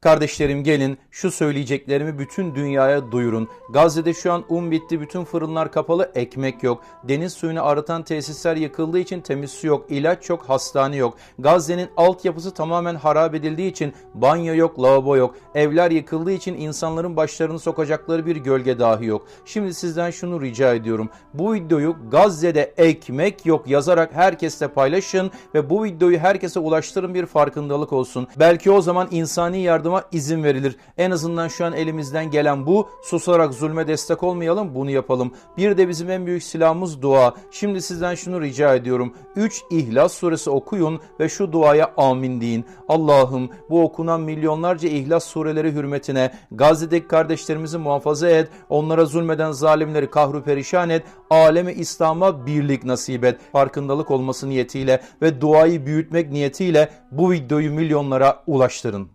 Kardeşlerim gelin şu söyleyeceklerimi bütün dünyaya duyurun. Gazze'de şu an un bitti, bütün fırınlar kapalı, ekmek yok. Deniz suyunu arıtan tesisler yıkıldığı için temiz su yok, ilaç yok, hastane yok. Gazze'nin altyapısı tamamen harap edildiği için banyo yok, lavabo yok. Evler yıkıldığı için insanların başlarını sokacakları bir gölge dahi yok. Şimdi sizden şunu rica ediyorum. Bu videoyu Gazze'de ekmek yok yazarak herkesle paylaşın ve bu videoyu herkese ulaştırın bir farkındalık olsun. Belki o zaman insani yardıma izin verilir. En azından şu an elimizden gelen bu. Susarak zulme destek olmayalım bunu yapalım. Bir de bizim en büyük silahımız dua. Şimdi sizden şunu rica ediyorum. 3 İhlas suresi okuyun ve şu duaya amin deyin. Allah'ım bu okunan milyonlarca İhlas sureleri hürmetine Gazze'deki kardeşlerimizi muhafaza et. Onlara zulmeden zalimleri kahru perişan et. Alemi İslam'a birlik nasip et. Farkındalık olması niyetiyle ve duayı büyütmek niyetiyle bu videoyu milyonlara ulaştırın.